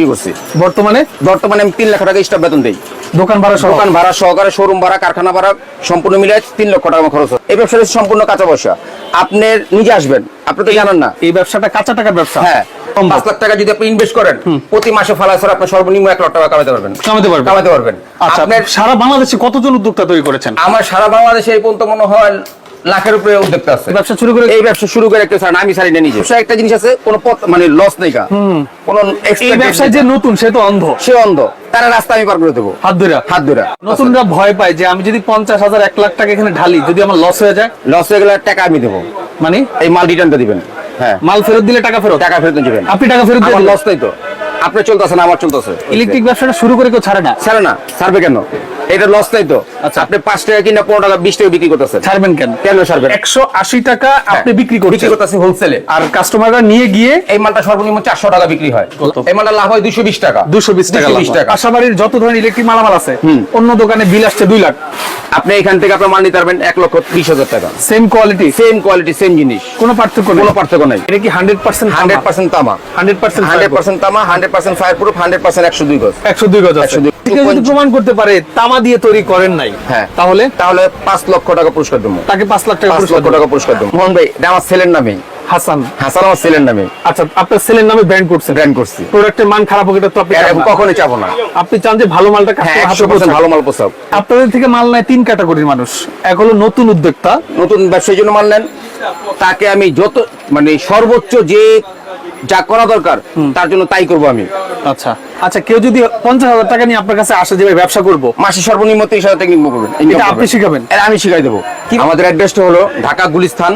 কি করছি? বর্তমানে? বর্তমানে আমি তিন লাখ টাকা স্টাফ বেতন দিই। দোকান ভাড়া দোকান ভাড়া সহকারে শোরুম ভাড়া কারখানা ভাড়া সম্পূর্ণ মিলে তিন লক্ষ টাকা আমার খরচ হয়। এই ব্যবসাটা সম্পূর্ণ কাঁচা পয়সা। আপনি নিজে আসবেন আপনি তো জানেন না। এই ব্যবসাটা কাঁচা টাকার ব্যবসা? হ্যাঁ। পাঁচ লাখ টাকা যদি আপনি ইনভেস্ট করেন প্রতি মাসে ফালা আপনি সর্বনিম্ন এক লাখ টাকা কামাতে পারবেন। কামাতে পারবেন। কামাতে পারবেন। আচ্ছা আপনার সারা বাংলাদেশে কতজন উদ্যোক্তা তৈরি করেছেন? আমার সারা বাংলাদেশে এই পর্যন্ত মনে হয় লাখের উপরে উদ্যোক্তা আছে। ব্যবসা শুরু করে এই ব্যবসা শুরু করে একটা ছাড়া আমি ছাড়ি না নিজে। ব্যবসা একটা জিনিস আছে কোনো পথ মানে লস নেই কা কোনো এই নেই। যে নতুন সে তো অন্ধ। সে অন্ধ। তারা রাস্তা আমি পার করে দেবো। হাত ধরে। হাত ধরে। নতুনরা ভয় পায় যে আমি যদি পঞ্চাশ হাজার এক লাখ টাকা এখানে ঢালি যদি আমার লস হয়ে যায়? লস হয়ে গেলে টাকা আমি দেবো। মানে? এই মাল রিটার্নটা দিবেন। হ্যাঁ। মাল ফেরত দিলে টাকা ফেরত? টাকা ফেরত দিবেন। আপনি টাকা ফেরত দিবেন? লস নাই তো। আপনার চলতেছে না আমার চলতেছে। ইলেকট্রিক ব্যবসাটা শুরু করে কেউ ছাড়ে না? ছাড়ে না। ছাড়বে কেন? এটা লস নাই তো। আচ্ছা। আপনি পাঁচ টাকা কিনা পনেরো টাকা বিশ টাকা বিক্রি করতেছেন। ছাড়বেন কেন? কেন ছাড়বেন? একশো আশি টাকা আপনি বিক্রি হ্যাঁ। বিক্রি করছেন করতেছি হোলসেলে আর কাস্টমাররা নিয়ে গিয়ে এই মালটা সর্বনিম্ন চারশো টাকা বিক্রি হয়। এই মালটা লাভ হয় দুশো বিশ টাকা। দুশো বিশ টাকা 220 টাকা। পাশাবাড়ির যত ধরনের ইলেকট্রিক মালামাল আছে অন্য দোকানে বিল আসছে দুই লাখ। আপনি এখান থেকে আপনার মাল নিতে পারবেন এক লক্ষ বিশ হাজার টাকা। Same quality same quality same জিনিস। কোনো পার্থক্য কোনো পার্থক্য নাই। এটা কি হান্ড্রেড পার্সেন্ট হান্ড্রেড পার্সেন্ট তামা। হান্ড্রেড পার্সেন্ট হান্ড্রেড পার্সেন্ট তামা hundred percent fireproof hundred percent একশো দুই গজ। একশো দুই গজ একশো 102 কেউ প্রমাণ করতে পারে তামা দিয়ে তৈরি করেন নাই হ্যাঁ। তাহলে? তাহলে পাঁচ লক্ষ টাকা পুরস্কার দেবো। তাকে পাঁচ লাখ টাকা পাঁচ লক্ষ টাকা পুরস্কার দেবো। মোহন ভাই এটা আমার ছেলের নামে। হাসান। হাসান আমার ছেলের নামে। আচ্ছা আপনার ছেলের নামে ব্র্যান্ড করছেন। ব্র্যান্ড করছি। প্রোডাক্টের মান খারাপ হোক এটা তো আপনি না। কখনোই চাবো না। আপনি চান যে ভালো মালটা হ্যাঁ। ভালো মাল আপনাদের থেকে মাল নেয় তিন ক্যাটাগরির মানুষ। এক হলো নতুন উদ্যোক্তা। নতুন জন্য মাল নেন। তাকে আমি যত মানে সর্বোচ্চ যে যা করা দরকার তার জন্য তাই করব আমি। আচ্ছা। আচ্ছা কেউ যদি পঞ্চাশ হাজার টাকা নিয়ে আপনার কাছে আসে যে ব্যবসা করব। মাসে সর্বনিম্ন তিরিশ হাজার টাকা ইনকাম করবেন এটা আপনি শিখাবেন। আমি শিখাই দেবো। আমাদের অ্যাড্রেসটা হলো ঢাকা গুলিস্থান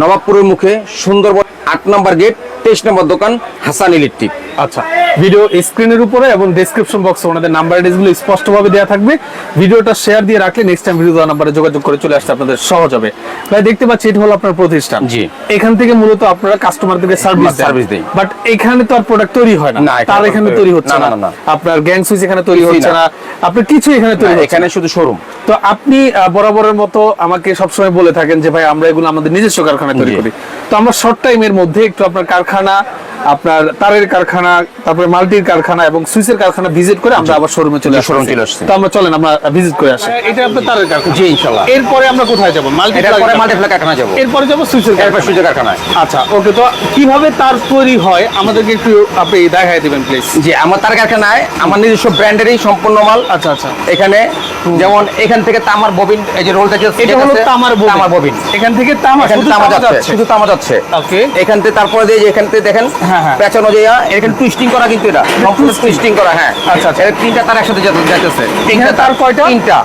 নবাবপুরের মুখে সুন্দরবন আট নম্বর গেট তেইশ নম্বর দোকান হাসান ইলেকট্রিক আচ্ছা ভিডিও স্ক্রিনের উপরে এবং ডেসক্রিপশন বক্সে ওনাদের নাম্বারগুলো স্পষ্টভাবে দেওয়া থাকবে। ভিডিওটা শেয়ার দিয়ে রাখলে নেক্সট টাইম ভিডিও দেওয়া নাম্বারে যোগাযোগ করে চলে আসতে আপনাদের সহজ হবে। ভাই দেখতে পাচ্ছি এটা হলো আপনার প্রতিষ্ঠান। জি। এখান থেকে মূলত আপনারা কাস্টমারদেরকে সার্ভিস Service দেই। বাট এখানে তো আর প্রোডাক্ট তৈরি হয় না। না, তার এখানে তৈরি- হচ্ছে না। আপনার গ্যাং সুইচ এখানে তৈরি হচ্ছে না। না। আপনার কিছু এখানে তৈরি এখানে শুধু শোরুম তো আপনি বরাবরের মতো আমাকে সবসময় বলে থাকেন যে ভাই আমরা এগুলো আমাদের নিজস্ব কারখানায় তৈরি করি। তো আমরা শর্ট টাইমের মধ্যে একটু আপনার কারখানা আপনার তারের কারখানা তারপরে মাল্টির কারখানা এবং সুইসের কারখানা ভিজিট করে আমরা আবার শোরুমে চলে জি, আসছি চলে আসছি। তো আমরা চলেন আমরা ভিজিট করে আসি। এটা আপনার তারের কারখানা। জি, ইনশাল্লাহ। এরপরে আমরা কোথায় যাব? মাল্টি এটার পরে মাল্টিপ্লাই কারখানা যাব। এরপরে যাব সুইচের এরপর কারখানা সুযোগ কারখানায়। আচ্ছা ওকে তো কীভাবে তার তৈরি হয়? আমাদেরকে একটু আপনি দেখাই দিবেন প্লিজ জি আমার তার কারখানায় আমার নিজস্ব ব্র্যান্ডেরই সম্পূর্ণ মাল। আচ্ছা আচ্ছা। এখানে যেমন এখান থেকে তামার ববিন এই যে রোলটা এটা হলো তামার ববিন। তামার ববিন। এখান থেকে তামা শুধু তামা যাচ্ছে যাচ্ছে। শুধু তামা যাচ্ছে। ওকে এখান থেকে তারপরে যে এখান থেকে দেখেন হ্যাঁ, হ্যাঁ। পেঁচানো যে এখানে টুইস্টিং করা কিন্তু এটা। সম্পূর্ণ টুইস্টিং করা হ্যাঁ। আচ্ছা, আচ্ছা। তিনটা তার একসাথে যাইতেছে এখানে তার কয়টা? তিনটা।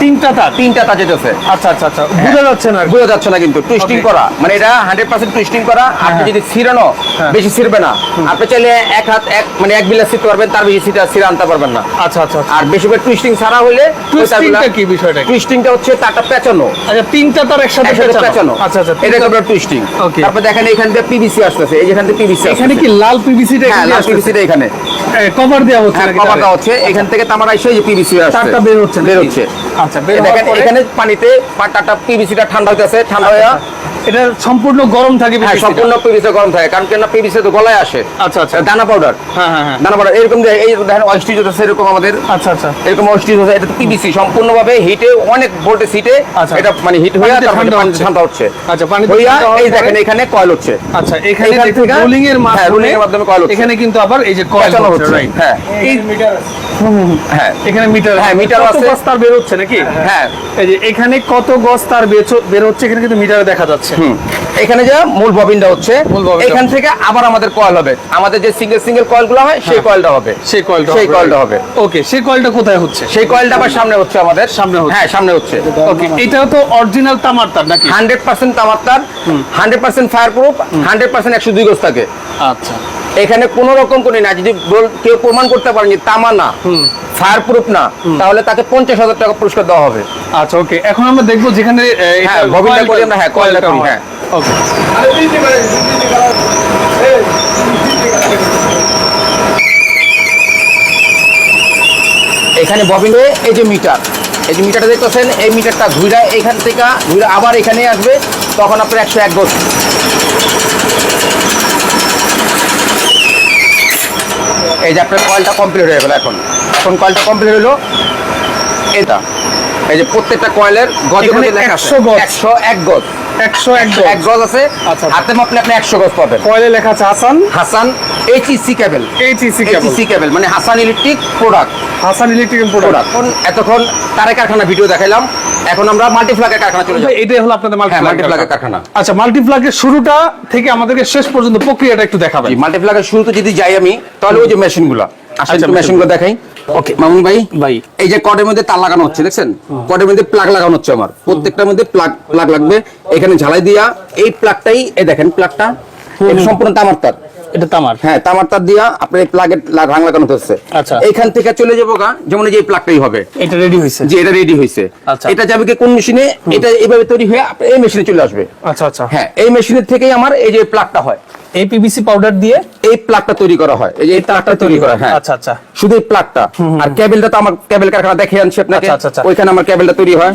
তিনটা তার। তিনটা তার যেতেছে। আচ্ছা আচ্ছা আচ্ছা। বোঝা যাচ্ছে না বোঝা যাচ্ছে না কিন্তু। টুইস্টিং করা। মানে এটা হান্ড্রেড পার্সেন্ট টুইস্টিং করা। আপনি হ্যাঁ। যদি ছিড়ানো হ্যাঁ। বেশি ছিড়বে না। আপনি চাইলে এক হাত এক মানে এক বিলাস ছিড়তে পারবেন তার বেশি ছিটা ছিড়ে আনতে পারবেন না। আচ্ছা আচ্ছা আচ্ছা। আর বেশি করে টুইস্টিং ছাড়া হলে Twisting-টা কি বিষয়টা? টুইস্টিংটা হচ্ছে তারটা পেঁচানো। আচ্ছা তিনটা তার একসাথে একসাথে পেঁচানো। পেঁচানো। আচ্ছা আচ্ছা এটা আপনার টুইস্টিং তারপর দেখেন এখান থেকে পিভিসি আসতেছে। এই যেখান থেকে পিভিসি এখানে কি লাল হ্যাঁ পিভিসিটা এখানে। কভার দেওয়া হচ্ছে হ্যাঁ দেওয়া হচ্ছে। এখান থেকে তামার আইসে যে পিভিসি আসছে। তারটা বের হচ্ছে বের হচ্ছে। আচ্ছা বের দেখেন এখানে পানিতে পাটাটা পিভিসিটা ঠান্ডা হইতেছে। ঠান্ডা হয়ে এটা সম্পূর্ণ গরম থাকে হ্যাঁ সম্পূর্ণ পিভিসি গরম থাকে কারণ কেন পিভিসি তো গলায় আসে। আচ্ছা আচ্ছা। দানা পাউডার হ্যাঁ হ্যাঁ হ্যাঁ। দানা পাউডার এরকম এই দেখেন অয়েস্টিজ হচ্ছে এরকম আমাদের। আচ্ছা আচ্ছা। এরকম অয়েস্টিজ হচ্ছে এটা পিভিসি সম্পূর্ণভাবে হিটে অনেক ভোল্টেজ হিটে আচ্ছা। এটা মানে হিট হয়ে তারপরে পানি ঠান্ডা হচ্ছে। আচ্ছা, পানিতে হইয়া এই দেখেন এখানে কয়েল হচ্ছে। আচ্ছা এখানে থেকে- রোলিং এর হ্যাঁ, মাধ্যমে এর মাধ্যমে coil হচ্ছে। এখানে কিন্তু আবার এই যে কয়েল হচ্ছে রাইট হ্যাঁ। এই হ্যাঁ। এখানে মিটার হ্যাঁ, মিটার কত আছে। গজ তার বের হচ্ছে নাকি? হ্যাঁ। এই যে এখানে কত গজ তার বের হচ্ছে এখানে কিন্তু মিটারে দেখা যাচ্ছে। হুম। এখানে যে মূল ববিনটা হচ্ছে এখান থেকে আবার আমাদের কয়েল হবে। আমাদের যে সিঙ্গেল সিঙ্গেল কয়েলগুলো হয় সেই কয়েলটা হবে। সেই কয়েলটা সেই কয়েলটা হবে। ওকে সেই কয়েলটা কোথায় হচ্ছে? সেই কয়েলটা আবার সামনে হচ্ছে আমাদের। সামনে হচ্ছে। হ্যাঁ সামনে হচ্ছে। ওকে এটা তো অরিজিনাল তামার তার নাকি? হান্ড্রেড পার্সেন্ট তামার তার hundred percent fireproof hundred percent একশো দুই গজ থাকে। আচ্ছা। এখানে কোন রকম কোনো না যদি কেউ প্রমাণ করতে পারেন যে তামা না ফায়ার প্রুফ না তাহলে তাকে পঞ্চাশ হাজার টাকা পুরস্কার দেওয়া হবে। আচ্ছা ওকে এখন আমরা দেখব যেখানে হ্যাঁ, coil- করি আমরা, হ্যাঁ, coilটা করি, হ্যাঁ। ওকে এখানে ববিনে এই যে মিটার এই যে মিটারটা দেখতেছেন এই মিটারটা ঘুরে এখান থেকে ঘুরে আবার এখানে আসবে তখন আপনার একশো এক গজ এই যে আপনার কয়েলটা কমপ্লিট হয়ে গেল এখন। এখন কয়েলটা কমপ্লিট হলো এটা এই যে প্রত্যেকটা কয়েলের আছে 100 গজ। একশো এক গজ। একশো এক গজ। আছে। আচ্ছা। হাতে মাপলে আপনি একশো গজ পাবেন। কয়েলে লেখা আছে Hasan. Hasan HEC cable HEC HEC cable মানে Hasan electric product Hasan electrical product এতক্ষণ তারে কারখানা ভিডিও দেখাইলাম। এখন আমরা মাল্টিফ্লাগের কারখানা চলে যাব। এটাই হলো আপনাদের হ্যাঁ মাল্টিপ্লাগ মাল্টিফ্লাগের কারখানা। আচ্ছা মাল্টিপ্লাগের শুরুটা থেকে আমাদেরকে শেষ পর্যন্ত প্রক্রিয়াটা একটু দেখাবেন। জি মাল্টিপ্লাগের শুরুতে যদি যাই আমি তাহলে ওই যে মেশিনগুলো। আসলে আচ্ছা, মেশিনগুলো দেখাই। ওকে মামুন ভাই ভাই। এই যে কডের মধ্যে তার লাগানো হচ্ছে দেখছেন? কডের মধ্যে প্লাগ লাগানো হচ্ছে আমার। প্রত্যেকটার মধ্যে প্লাগ প্লাগ লাগবে। এখানে ঝালাই দিয়া এই প্লাগটাই এই দেখেন প্লাগটা সম্পূর্ণ তামার তার। এটা তামার? হ্যাঁ তামার তার দিয়া আপনার এই প্লাগের রাং লাগানো হচ্ছে। আচ্ছা। এইখান থেকে চলে যাব গা যেমন এই প্লাগটাই হবে। এটা রেডি হয়েছে? যে এটা রেডি হয়েছে। আচ্ছা। এটা যাবে কি কোন মেশিনে? এটা এইভাবে তৈরি হয়ে এই মেশিনে চলে আসবে। আচ্ছা আচ্ছা। হ্যাঁ এই মেশিনের থেকেই আমার এই যে প্লাগটা হয়। এই পিভিসি পাউডার দিয়ে? এই প্লাগটা তৈরি করা হয়। এই যে প্লাগটা তৈরি করা হ্যাঁ। আচ্ছা আচ্ছা। শুধু এই প্লাগটা আর কেবলটা তো আমার কেবল কারখানা দেখে আনছি আপনাকে। আচ্ছা, আচ্ছা, আচ্ছা। ওইখানে আমার কেবলটা তৈরি হয়।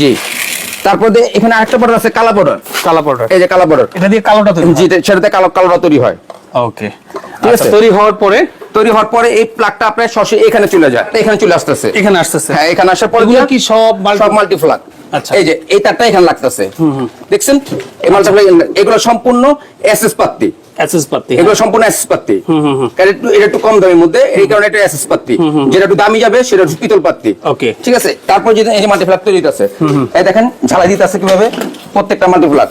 জি। তারপর এখানে আরেকটা বর্ডার আছে কালা বর্ডার কালা বর্ডার এই যে কালা বর্ডার এটা দিয়ে কালোটা তৈরি জি সেটাতে কালো কালোটা তৈরি হয়। ওকে আচ্ছা তৈরি হওয়ার পরে? তৈরি হওয়ার পরে এই প্লাগটা আপনার সরাসরি এখানে চলে যায়। এখানে চলে আসতেছে। এখানে আসতেছে। হ্যাঁ এখানে আসার পরে কি সব সব মাল্টি ফ্লাগ। এই যে এই তারটা এখানে লাগতেছে। দেখছেন? এই মাল্টিপ্লাই এগুলো সম্পূর্ণ এসএস পাত্তি অ্যাসেস পাতি এগুলো সম্পূর্ণ এসএস পাত্তি কারণ এটা একটু কম দামের মধ্যে এই কারণে এটা এসএস পাত্তি যেটা একটু দামি যাবে সেটা হচ্ছে পিতল পাত্তি ওকে ঠিক আছে? তারপর যদি এই যে মাল্টিপ্লাগ তৈরি আছে এই দেখেন ঝালাই দিতে আছে কীভাবে? প্রত্যেকটা মাল্টিপ্লাগ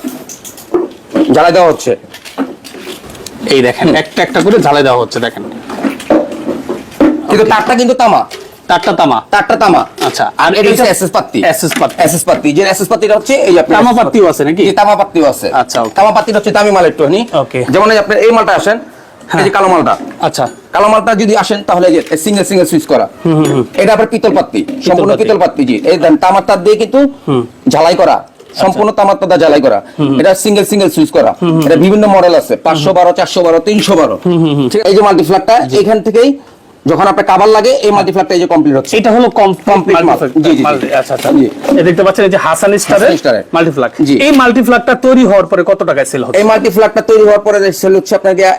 ঝালাই দেওয়া হচ্ছে। এই দেখেন একটা একটা করে ঝালাই দেওয়া হচ্ছে দেখেন। কিন্তু তারটা কিন্তু তামা। তারটা তামা? তারটা তামা। আচ্ছা, আর আর এটা হচ্ছে এসএস পাত্তি SS পাত্তি। এসএস পাত্তি যে এসএস পাত্তিটা হচ্ছে এই আপনার তামা পাত্তিও আছে নাকি? তামা পাত্তিও আছে। আচ্ছা, তামা পাত্তিটা হচ্ছে দামি মাল একটু Okay. যেমন এই আপনার এই মালটা আসেন এই যে কালো মালটা। আচ্ছা। কালো মালটা যদি আসেন তাহলে যে সিঙ্গেল সিঙ্গেল সুইচ করা। এটা আবার পিতল পাত্তি সম্পূর্ণ পিতল পাত্তি জি। এই তামার তার দিয়ে কিন্তু ঝালাই করা। সম্পূর্ণ তামার তার দিয়ে ঝালাই করা। এটা সিঙ্গেল সিঙ্গেল সুইচ করা। এটা বিভিন্ন মডেল আছে। পাঁচশো বারো চারশো বারো তিনশো বারো। ঠিক আছে? এই যে মাল্টিফ্ল্যাগটা এখান থেকেই যখন আপনার কাবার লাগে এই মাল্টিফ্ল্যাগটা এই যে কমপ্লিট হচ্ছে। এটা হলো মাল। জি, জি। আচ্ছা আচ্ছা। এই দেখতে পাচ্ছেন এই যে হাসান স্টারের। মাল্টিপ্লাগ। এই মাল্টিপ্লাগটা তৈরি হওয়ার পরে কত টাকায় সেল হচ্ছে? এই মাল্টিফ্ল্যাগটা তৈরি হওয়ার পরে সেল হচ্ছে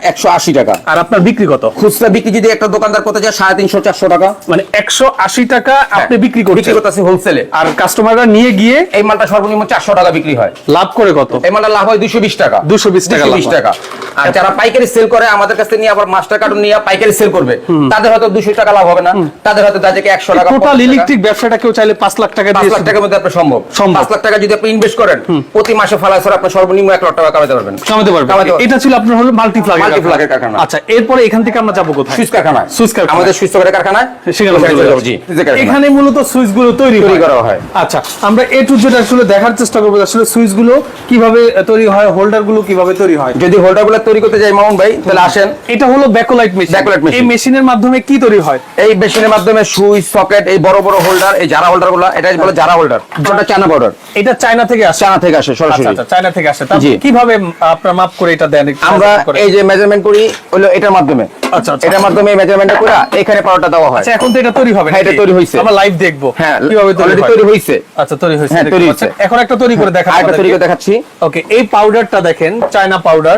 একশো আশি টাকা। আর আপনার বিক্রি কত? খুচরা বিক্রি যদি একটা দোকানদার করতে যায় সাড়ে তিনশো চারশো টাকা। মানে একশো আশি টাকা আপনি বিক্রি হ্যাঁ। বিক্রি করছেন করতেছে হোলসেলে আর কাস্টমাররা নিয়ে গিয়ে এই মালটা সর্বনিম্ন চারশো টাকা বিক্রি হয়। লাভ করে কত? এই মালটা লাভ হয় দুশো বিশ টাকা। 220 টাকা লাভ 220 টাকা। আর যারা পাইকারি সেল করে আমাদের কাছে নিয়ে আবার মাস্টার কার্ড নিয়ে পাইকারি সেল করবে। তাদের হয়তো দুশো টাকা লাভ হবে না। তাদের হয়তো তাদেরকে একশো টাকা টোটাল ইলেকট্রিক ব্যবসাটা কেউ চাইলে পাঁচ লাখ টাকা পাঁচ লাখ টাকার মধ্যে আপনার সম্ভব। পাঁচ লাখ টাকা যদি আপনি ইনভেস্ট করেন প্রতি মাসে ফলায় আপনি সর্বনিম্ন এক লাখ টাকা কামাতে পারবেন। কামাতে পারবেন। এটা ছিল আপনার হলো মাল্টিপ্লাগ কারখানা। আচ্ছা এরপরে এখান থেকে আমরা যাব কোথায়? সুইচ কারখানায়। সুইচ কারখানা। আমাদের সুইচ কারখানায়। সেখানে। এখানে মূলত সুইচগুলো তৈরি করা হয়। আচ্ছা আমরা এ টু জেড আসলে দেখার চেষ্টা করব আসলে সুইচগুলো কীভাবে তৈরি হয় হোল্ডারগুলো কীভাবে তৈরি হয়। যদি হোল্ডারগুলো তৈরি করতে যাই মামুন ভাই তাহলে আসেন। এটা হলো ব্যাকোলাইট মেশিন। Backlight machine। এই মেশিনের মাধ্যমে কি তৈরি হয়? এই মেশিনের মাধ্যমে সুইচ সকেট এই বড় বড় হোল্ডার এই জারা হোল্ডারগুলো এটা বলে জারা হোল্ডার ওটা চায়না পাউডার এটা চায়না থেকে আসে? চায়না থেকে আসে আচ্ছা সরাসরি। আচ্ছা চায়না থেকে আসে। জি। কীভাবে আপনার মাপ করে এটা দেন? আমরা এই যে মেজারমেন্ট করি হলো এটার মাধ্যমে। আচ্ছা, আচ্ছা। এটার মাধ্যমে মেজারমেন্টটা করে এখানে পাউডারটা দেওয়া হয়। আচ্ছা এখন তো এটা তৈরি হবে হ্যাঁ, এটা তৈরি হয়েছে। আমরা লাইভ দেখব। হ্যাঁ কীভাবে তৈরি তৈরি হয়েছে আচ্ছা তৈরি হয়েছে হ্যাঁ, তৈরি। হয়েছে। এখন একটা তৈরি করে দেখা আরেকটা তৈরি করে দেখাচ্ছি। ওকে এই পাউডারটা দেখেন চায়না পাউডার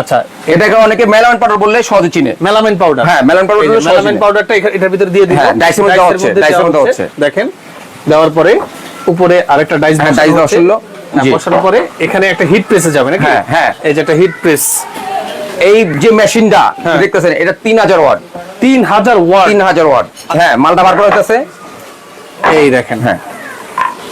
আচ্ছা এটাকে অনেকে মেলামেন পাউডার বললে সহজে চিনে। মেলামিন পাউডার হ্যাঁ, powder বললে সহজে পাউডারটা এটার ভিতরে দিয়ে হ্যাঁ, ডাইসের মধ্যে দেওয়া হচ্ছে, ডাইসের মধ্যে হচ্ছে। দেখেন দেওয়ার পরে উপরে আরেকটা ডাইস হ্যাঁ, ডাইস দেওয়া। ছিল। হ্যাঁ, বসানোর পরে এখানে একটা হিট প্রেসে যাবে নাকি? হ্যাঁ, হ্যাঁ। এই যে একটা হিট প্রেস এই যে মেশিনটা হ্যাঁ। দেখতেছেন এটা তিন হাজার ওয়াট। তিন হাজার ওয়াট? তিন হাজার ওয়াট। হ্যাঁ মালটা বার করা হইতেছে। এই দেখেন। হ্যাঁ।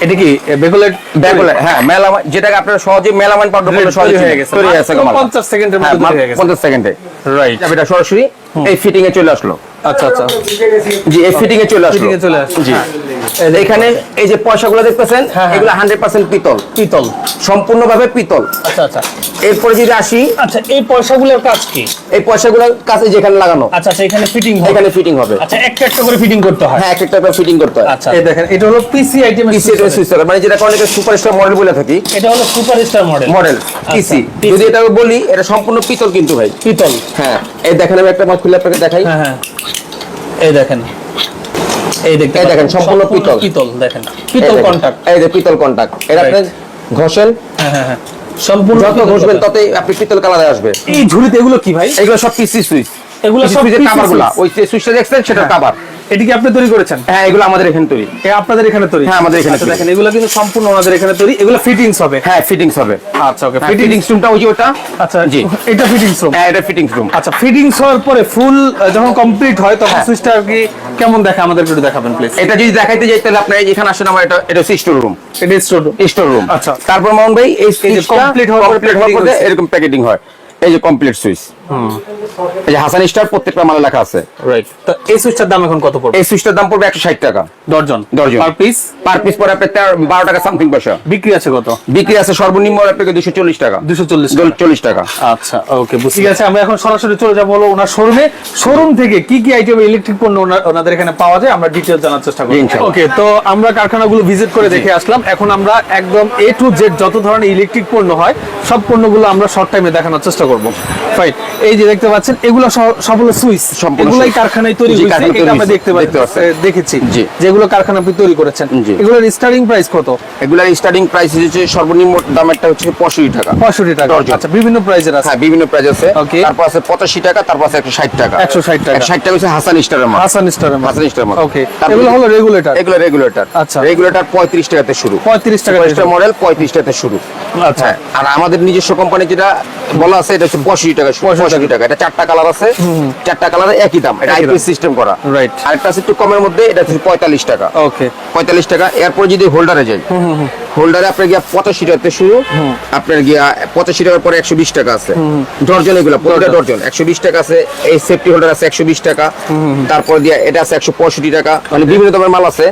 এটা কি বেগুলেট ব্যাগুলো হ্যাঁ মেলামাইন যেটাকে আপনারা সহজে মেলামাইন পাউডার বলে সহজে হয়ে গেছে। তৈরি আছে গেছে 50 সেকেন্ডের হ্যাঁ, মধ্যে হয়ে গেছে। 50 সেকেন্ডে রাইট এটা সরাসরি এই ফিটিং এ চলে আসলো আচ্ছা আচ্ছা জি এই ফিটিং এ চলে আসলো ফিটিং এ চলে আসলো। জি হ্যাঁ। এখানে এই যে পয়সাগুলো দেখতেছেন হ্যাঁ, হ্যাঁ। এগুলো হান্ড্রেড পার্সেন্ট পিতল। পিতল। সম্পূর্ণভাবে পিতল। আচ্ছা আচ্ছা। এরপরে যদি আসি আচ্ছা এই পয়সাগুলোর কাজ কি? এই পয়সাগুলোর কাছে যেখানে লাগানো। আচ্ছা আচ্ছা এখানে ফিটিং হবে। এখানে ফিটিং হবে। আচ্ছা একটা একটা করে ফিটিং করতে হয়। হ্যাঁ এক একটা ফিটিং করতে হয়। আচ্ছা এই দেখেন এটা হলো পিসি আইটেম পিসি এটা সুইচ মানে যেটা অনেকে সুপারস্টার মডেল বলে থাকি। এটা হলো সুপারস্টার মডেল মডেল পিসি যদি এটা বলি এটা সম্পূর্ণ পিতল কিন্তু ভাই। পিতল। হ্যাঁ এই দেখেন আমি একটা মাল খুলে আপনাকে দেখাই। হ্যাঁ হ্যাঁ। এই দেখেন। এই দেখতে এই দেখেন, সম্পূর্ণ পিতল। পিতল দেখেন। পিতল কন্টাক্ট। এই যে পিতল কন্টাক্ট। এটা আপনি ঘষেন। হ্যাঁ হ্যাঁ হ্যাঁ। সম্পূর্ণ যত ঘষবেন ততই আপনি পিতল কালারে আসবে। এই ঝুড়িতে এগুলো কি ভাই? এগুলো সব পিসি সুইচ এগুলো সব পিসি কাভারগুলো কাভার ওই যে সুইচটা দেখছেন সেটা হ্যাঁ। কাভার এটি কি আপনি তৈরি করেছেন? হ্যাঁ এগুলো আমাদের এখানে তৈরি। আপনাদের এখানে তৈরি? হ্যাঁ, আমাদের এখানে আচ্ছা, দেখেন এগুলো কিন্তু সম্পূর্ণ আমাদের এখানে তৈরি। এগুলো ফিটিংস হবে? হ্যাঁ ফিটিংস হবে। আচ্ছা ওকে ফিটিংস ফিটিংস রুমটা ওই ওটা? আচ্ছা জি। এটা ফিটিংস রুম হ্যাঁ এটা ফিটিংস রুম আচ্ছা ফিটিংস হওয়ার পরে ফুল যখন কমপ্লিট হয় তখন হ্যাঁ। সুইচটা কি কেমন দেখে? আমাদের একটু দেখাবেন প্লিজ এটা যদি দেখাইতে যাই তাহলে আপনি এখানে আসেন আমার এটা এটা স্টোর রুম এটা স্টোর রুম স্টোর রুম আচ্ছা। তারপর মামুন ভাই এই সুইচটা হওয়ার পরে কমপ্লিট হওয়ার পরে এরকম প্যাকেটিং হয়। এই যে কমপ্লিট সুইচ। এই যে হাসান স্টার প্রত্যেকটা মালে লেখা আছে। রাইট তো এই সুইচটার দাম এখন কত পড়বে? এই সুইচটার দাম পড়বে একশো ষাট টাকা। দর্জন দর্জন। পার পিস পার পিস পরে আপনার তেরো বারো টাকা সামথিং পয়সা। বিক্রি আছে কত? বিক্রি আছে সর্বনিম্ন আপনাকে দুশো চল্লিশ টাকা। দুশো চল্লিশ চল্লিশ টাকা। আচ্ছা ওকে বুঝছি ঠিক আছে আমরা এখন সরাসরি চলে যাব হলো ওনার শোরুমে শোরুম থেকে কি কি আইটেম ইলেকট্রিক পণ্য ওনাদের এখানে পাওয়া যায় আমরা ডিটেইলস জানার চেষ্টা জি, করি ওকে তো আমরা কারখানাগুলো ভিজিট করে দেখে আসলাম। এখন আমরা একদম এ টু জেড যত ধরনের ইলেকট্রিক পণ্য হয় সব পণ্যগুলো আমরা শর্ট টাইমে দেখানোর চেষ্টা করব। ফাইন এই যে দেখতে পাচ্ছেন এগুলো সব- সব হলো সুইচ এগুলাই কারখানায় তৈরি হয়েছে এটা আমরা দেখতে পাচ্ছি দেখেছি। যেগুলো কারখানা আপনি তৈরি করেছেন। এগুলোর স্টার্টিং প্রাইস কত? এগুলার স্টার্টিং প্রাইস হচ্ছে সর্বনিম্ন দামেরটা হচ্ছে পঁয়ষট্টি টাকা। পঁয়ষট্টি টাকা। আচ্ছা বিভিন্ন প্রাইজের আছে। হ্যাঁ বিভিন্ন প্রাইস আছে. তারপর আছে পঁচাশি টাকা তারপর আছে একশো ষাট টাকা। 160 টাকা। ষাট টাকা হচ্ছে হাসান স্টারের মাল। হাসান স্টারের হাসান স্টারের মাল। ওকে এগুলো হলো রেগুলেটর এগুলো রেগুলেটর আচ্ছা। রেগুলেটর পঁয়ত্রিশ টাকাতে শুরু। পঁয়ত্রিশ টাকা পঁয়ত্রিশটা মডেল পঁয়ত্রিশ টাকাতে শুরু। আচ্ছা। হ্যাঁ আর আমাদের নিজস্ব কোম্পানি যেটা বলা আছে এটা হচ্ছে পঁয়ষট্টি টাকা পঁয়ষট্টি টাকা। এটা চারটা কালার আছে। চারটা কালার একই দাম। এটা আইপিএস সিস্টেম করা। Right. আরেকটা আছে একটু কমের মধ্যে এটা হচ্ছে পঁয়তাল্লিশ টাকা। ওকে পঁয়তাল্লিশ টাকা। এরপরে যদি হোল্ডারে যাই। হোল্ডারে আপনার গিয়া পঁচাশি টাকাতে শুরু। আপনার গিয়া পঁচাশি টাকার পরে একশো বিশ টাকা আছে। ডর্জন এগুলো প্রতিটা ডর্জন। একশো বিশ টাকা আছে এই সেফটি হোল্ডার আছে একশো বিশ টাকা। তারপর দিয়ে এটা আছে একশো পঁয়ষট্টি টাকা। মানে বিভিন্ন দামের মাল আছে।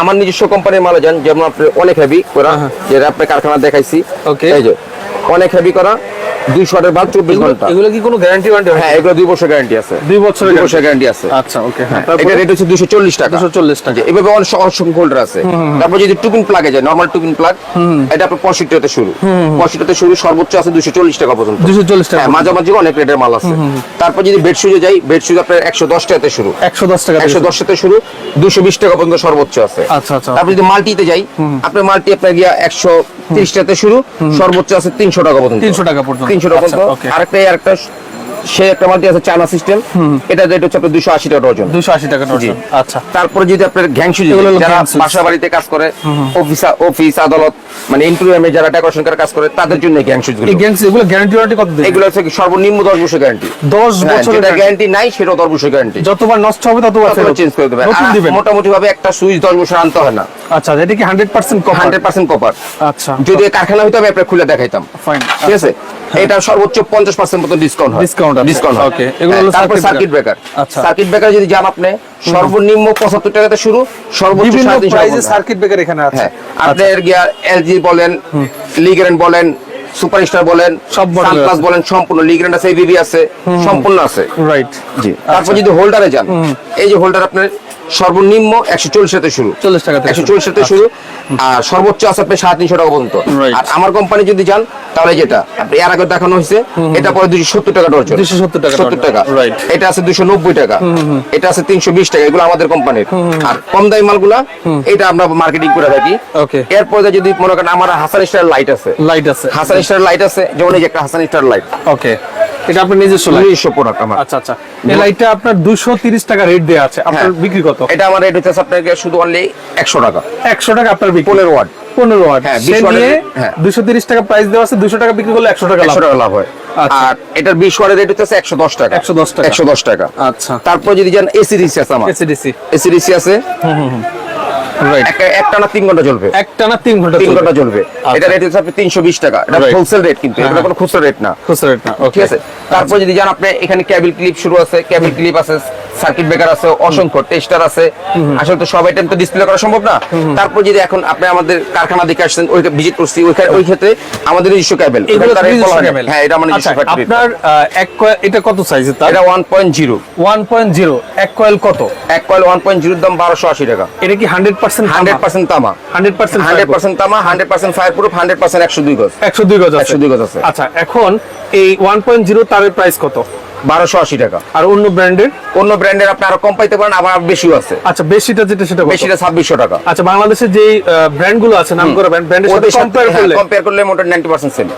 আমার নিজস্ব কোম্পানির মাল যান যেমন আপনার অনেক হেভি করা যেটা আপনার কারখানা দেখাইছি. এই যে অনেক হেভি করা দুইশো ওয়াটের বাল্ব চব্বিশ ঘণ্টা। এগুলো কি কোনো গ্যারান্টি ওয়ারেন্টি হ্যাঁ? এগুলো দুই বছর গ্যারান্টি আছে। দুই বছরের দুই বছর গ্যারান্টি আছে। আচ্ছা ওকে হ্যাঁ এটা রেট হচ্ছে দুশো চল্লিশ টাকা। 240 টাকা। এভাবে অনেক অসংখ্য হোল্ডার আছে। তারপর যদি টুপিন প্লাগে যায় নর্মাল টুপিন প্লাগ এটা আপনার পঁয়ষট্টিতে শুরু। পঁয়ষট্টিতে শুরু সর্বোচ্চ আছে দুশো চল্লিশ টাকা পর্যন্ত। 240 টাকা হ্যাঁ মাঝামাঝি অনেক রেটের মাল আছে। তারপর যদি বেড শুজে যাই বেড শুজ আপনার একশো দশ টাকাতে শুরু। 110 টাকা একশো দশ টাকাতে শুরু দুশো বিশ টাকা পর্যন্ত সর্বোচ্চ আছে। আচ্ছা, আচ্ছা। তারপর যদি মাল্টিতে যাই আপনার মাল্টি আপনার গিয়া একশো তিরিশ টাকাতে শুরু সর্বোচ্চ আছে তিনশো টাকা পর্যন্ত। 300 টাকা পর্যন্ত। তিনশো টাকা আচ্ছা, পর্যন্ত। আরেকটা আরেকটা সে একটা মাল্টি আছে চায়না সিস্টেম এটা যেটা হচ্ছে আপনার দুশো আশি টাকা ডজন 280 টাকা ডজন আচ্ছা। তারপরে যদি আপনার হলো যারা বাসা বাড়িতে কাজ করে অফিস অফিস আদালত মানে ইন্টারিয়ামে যারা ডেকোরেশন করে কাজ করে তাদের জন্য গ্যাং সুজ এই গ্যাংস এগুলো গ্যারান্টি ওয়ারেন্টি কত দিন এগুলো হচ্ছে সর্বনিম্ন দশ বছর গ্যারান্টি 10 বছরের গ্যারান্টি নাই সেটাও দশ বছর গ্যারান্টি যতবার নষ্ট হবে ততবার ফেরত চেঞ্জ করে দেবে। মোটামুটি ভাবে একটা সুইচ দশ বছর আনতে হয় না। আচ্ছা এটা কি 100% কভার হান্ড্রেড পার্সেন্ট কপার আচ্ছা। যদি কারখানা হইতে হবে আপনার খুলে দেখাইতাম। ফাইন ঠিক আছে? এটা সর্বোচ্চ পঞ্চাশ পার্সেন্ট মতো ডিসকাউন্ট হয়। আছে। ডিসকাউন্ট Okay, এগুলো হলো সার্কিট ব্রেকার আচ্ছা। সার্কিট ব্রেকার যদি যান আপনি সর্বনিম্ন পঁচাত্তর টাকাতে শুরু সর্বোচ্চ। সার্কিট ব্রেকার এখানে আছে। হ্যাঁ আপনার গিয়ার এলজি বলেন লিগ্রেন্ড বলেন সুপারস্টার বলেন সব বলেন সম্পূর্ণ লিগ্রেন্ড আছে আছে সম্পূর্ণ আছে। রাইট জি তারপর যদি হোল্ডারে যান এই যে হোল্ডার আপনার সর্বনিম্ন একশো চল্লিশ টাকা শুরু। 40 টাকা একশো চল্লিশ টাকা শুরু আর সর্বোচ্চ আছে আপনার সাড়ে তিনশো টাকা পর্যন্ত। আর আমার কোম্পানি যদি যান তাহলে যেটা? আপনি এর আগে দেখানো হয়েছে এটা পরে দুশো সত্তর টাকা ডর্জন 270 টাকা সত্তর টাকা। এটা আছে দুশো নব্বই টাকা। এটা আছে তিনশো বিশ টাকা এগুলো আমাদের কোম্পানির আর কম দামি মালগুলা এটা আমরা মার্কেটিং করে থাকি. এরপরে যদি মনে করেন আমার হাসান স্টার লাইট আছে। লাইট আছে। হাসান স্টার লাইট আছে যেমন এই যে একটা হাসান স্টার লাইট ওকে এটা আপনার নিজস্ব নিজস্ব প্রোডাক্ট আমার। আচ্ছা আচ্ছা। এই লাইটটা আপনার 230 টাকা রেট দেয়া আছে। আপনার হ্যাঁ। বিক্রি কত? এটা আমার রেট হচ্ছে আপনাকে শুধু অনলি একশো টাকা। 100 টাকা আপনার বিক্রি। পনেরো ওয়াট। 15 ওয়াট। হ্যাঁ, সে 20 ওয়াটের- নিয়ে হ্যাঁ। 230 টাকা প্রাইস দেওয়া আছে 200 টাকা বিক্রি করলে 100 টাকা লাভ একশো টাকা লাভ হয়। আচ্ছা। আর এটার বিশ ওয়াটের রেট হচ্ছে একশো দশ টাকা। 110 টাকা। একশো দশ টাকা। আচ্ছা। তারপর যদি যান এসি ডিসি আছে আমার। এসিডিসি এসি ডিসি আছে। রাইট একটা একটা না তিন ঘণ্টা চলবে 3 ঘণ্টা তিন ঘণ্টা চলবে আচ্ছা। এটা রেট হচ্ছে তিনশো বিশ টাকা। এটা হোলসেল রেট কিন্তু এটা হ্যাঁ, কোনো খুচরো রেট না। খুচরা রেট না ঠিক আছে? তারপর যদি যান আপনি এখানে ক্যাবিল ক্লিপ শুরু আছে ক্যাবিল ক্লিপ আছে সার্কিট ব্রেকার আছে অসংখ্য টেস্টার আছে। আসলে তো সব আইটেম তো ডিসপ্লে করা সম্ভব না। তারপর যদি এখন আপনি আমাদের কারখানা দেখে আসছেন ওই ভিজিট করছি ওইখানে ওই ক্ষেত্রে আমাদের নিজস্ব নিজস্ব cable। হ্যাঁ এটা ফ্যাক্টরি আপনার এক কয়েল এটা কত সাইজের তার? এটা ওয়ান পয়েন্ট জিরো 1.0 এক কয়েল কত? এক কয়েল ওয়ান পয়েন্ট জিরোর দাম বারোশো আশি টাকা। এটা কি 100% হান্ড্রেড পার্সেন্ট তামা। 100% হান্ড্রেড পার্সেন্ট তামা hundred percent fireproof hundred percent একশো দুই গজ। 102 গজ আছে। 102 গজ আছে। আচ্ছা এখন এই 1.0 তারের প্রাইস কত? বারোশো আশি টাকা। আর অন্য ব্র্যান্ডের? অন্য ব্র্যান্ডের আপনি আরও কম পাইতে পারেন আবার বেশিও আছে। আচ্ছা বেশিটা যেটা সেটা বেশিটা ছাব্বিশশো টাকা। আচ্ছা বাংলাদেশের যে ব্র্যান্ডগুলো আছে নাম করা ব্র্যান্ড ব্র্যান্ডের সাথে কম্পেয়ার করলে? কম্পেয়ার করলে মোটামুটি নাইনটি পার্সেন্ট সেম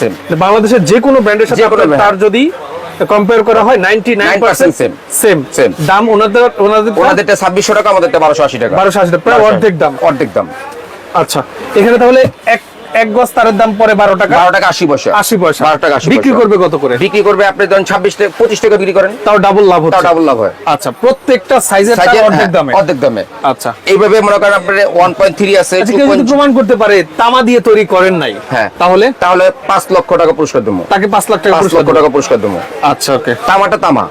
সেম বাংলাদেশের যে কোনো ব্র্যান্ডের সাথে। তার যদি কম্পেয়ার করা হয় 99% same। Same Same। দাম ওনাদের ওনাদের ওনাদেরটা ছাব্বিশশো টাকা আমাদেরটা বারোশো আশি টাকা। 1280 টাকা, প্রায় অর্ধেক দাম। অর্ধেক দাম। আচ্ছা এখানে তাহলে এক এক গজ তারের দাম পরে 12 টাকা। বারো টাকা আশি পয়সা। 80 পয়সা। বারো টাকা আশি বিক্রি করবে কত করে? বিক্রি করবে আপনি ধরেন ছাব্বিশ টাকা পঁচিশ টাকা বিক্রি করেন। তাও ডাবল লাভ ডাবল লাভ হয়। আচ্ছা প্রত্যেকটা সাইজের অর্ধেক হ্যাঁ, দামে। অর্ধেক দামে। আচ্ছা। এইভাবে মনে করেন আপনার ওয়ান পয়েন্ট থ্রি আছে আচ্ছা 2 কেউ যদি point- প্রমাণ করতে পারে তামা দিয়ে তৈরি করেন নাই হ্যাঁ। তাহলে? তাহলে পাঁচ লক্ষ টাকা পুরস্কার দেবো। তাকে 5 লাখ টাকা পাঁচ লক্ষ টাকা পুরস্কার দেবো। আচ্ছা ওকে। তামাটা তামা।